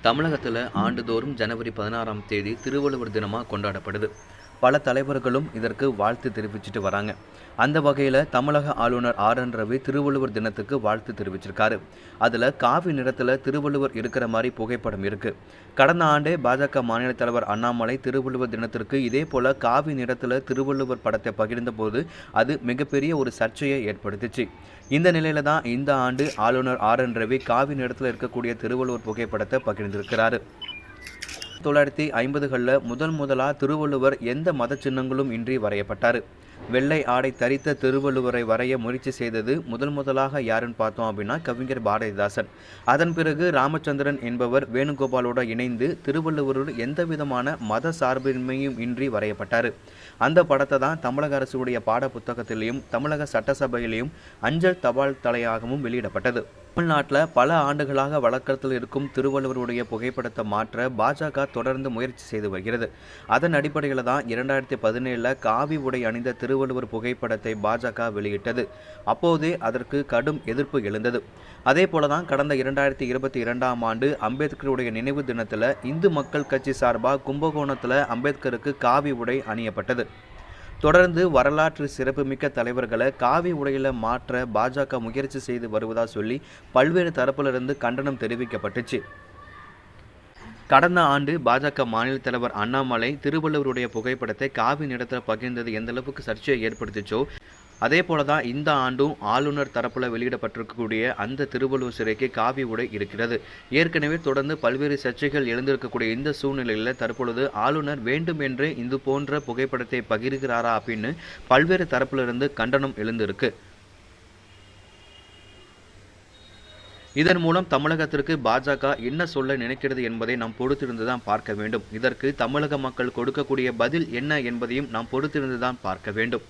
தமிழகத்தில் ஆண்டுதோறும் ஜனவரி பதினாறாம் தேதி திருவள்ளுவர் தினமாக கொண்டாடப்படுது. பல தலைவர்களும் இதற்கு வாழ்த்து தெரிவிச்சிட்டு வராங்க. அந்த வகையில் தமிழக ஆளுநர் ஆர் என் ரவி திருவள்ளுவர் தினத்துக்கு வாழ்த்து தெரிவிச்சிருக்காரு. அதில் காவி நிறத்தில் திருவள்ளுவர் இருக்கிற மாதிரி புகைப்படம் இருக்கு. கடந்த ஆண்டே பாஜக மாநில தலைவர் அண்ணாமலை திருவள்ளுவர் தினத்திற்கு இதே போல காவி நிறத்தில் திருவள்ளுவர் படத்தை பகிர்ந்தபோது அது மிகப்பெரிய ஒரு சர்ச்சையை ஏற்படுத்துச்சு. இந்த நிலையில தான் இந்த ஆண்டு ஆளுநர் ஆர் என் ரவி காவி நிறத்தில் இருக்கக்கூடிய திருவள்ளுவர் புகைப்படத்தை பகிர்ந்திருக்கிறாரு. தொள்ளாயிரத்தி ஐம்பதுகளில் முதன் முதலாக திருவள்ளுவர் எந்த மத சின்னங்களும் இன்றி வரையப்பட்டார். வெள்ளை ஆடை தரித்த திருவள்ளுவரை வரைய முயற்சி செய்தது முதல் முதலாக யாருன்னு பார்த்தோம் அப்படின்னா கவிஞர் பாரதிதாசன். அதன் பிறகு ராமச்சந்திரன் என்பவர் வேணுகோபாலோட இணைந்து திருவள்ளுவரோடு எந்த விதமான மத சார்பின்மையும் இன்றி வரையப்பட்டார். அந்த படத்தை தான் தமிழக அரசுடைய பாட புத்தகத்திலையும் தமிழக சட்டசபையிலையும் அஞ்சல் தபால் தலையாகவும் வெளியிடப்பட்டது. தமிழ்நாட்டில் பல ஆண்டுகளாக வழக்கத்தில் இருக்கும் திருவள்ளுவருடைய புகைப்படத்தை மாற்ற பாஜக தொடர்ந்து முயற்சி செய்து வருகிறது. அதன் அடிப்படையில் தான் இரண்டாயிரத்தி பதினேழில் காவி உடை அணிந்த திருவள்ளுவர் புகைப்படத்தை பாஜக வெளியிட்டது. அப்போதே அதற்கு கடும் எதிர்ப்பு எழுந்தது. அதே போல தான் கடந்த இரண்டாயிரத்தி இருபத்தி இரண்டாம் ஆண்டு அம்பேத்கருடைய நினைவு தினத்தில் இந்து மக்கள் கட்சி சார்பாக கும்பகோணத்தில் அம்பேத்கருக்கு காவி உடை அணியப்பட்டது. தொடர்ந்து வரலாற்று சிறப்புமிக்க தலைவர்களை காவி உடையில மாற்ற பாஜக முயற்சி செய்து வருவதா சொல்லி பல்வேறு தரப்பிலிருந்து கண்டனம் தெரிவிக்கப்பட்டுச்சு. கடந்த ஆண்டு பாஜக மாநில தலைவர் அண்ணாமலை திருவள்ளுவருடைய புகைப்படத்தை காவி நிறத்தில் பகிர்ந்தது எந்த அளவுக்கு சர்ச்சையை ஏற்படுத்திச்சோ அதே போல தான் இந்த ஆண்டும் ஆளுநர் தரப்பில் வெளியிடப்பட்டிருக்கக்கூடிய அந்த திருவள்ளுவர் சிறைக்கு காவி உடை இருக்கிறது. ஏற்கனவே தொடர்ந்து பல்வேறு சர்ச்சைகள் எழுந்திருக்கக்கூடிய இந்த சூழ்நிலையில் தற்பொழுது ஆளுநர் வேண்டும் என்று இது போன்ற புகைப்படத்தை பகிர்கிறாரா அப்படின்னு பல்வேறு தரப்பிலிருந்து கண்டனம் எழுந்திருக்கு. இதன் மூலம் தமிழகத்திற்கு பாஜக என்ன சொல்ல நினைக்கிறது என்பதை நாம் பொறுத்திருந்து தான் பார்க்க வேண்டும். இதற்கு தமிழக மக்கள் கொடுக்கக்கூடிய பதில் என்ன என்பதையும் நாம் பொறுத்திருந்து தான் பார்க்க வேண்டும்.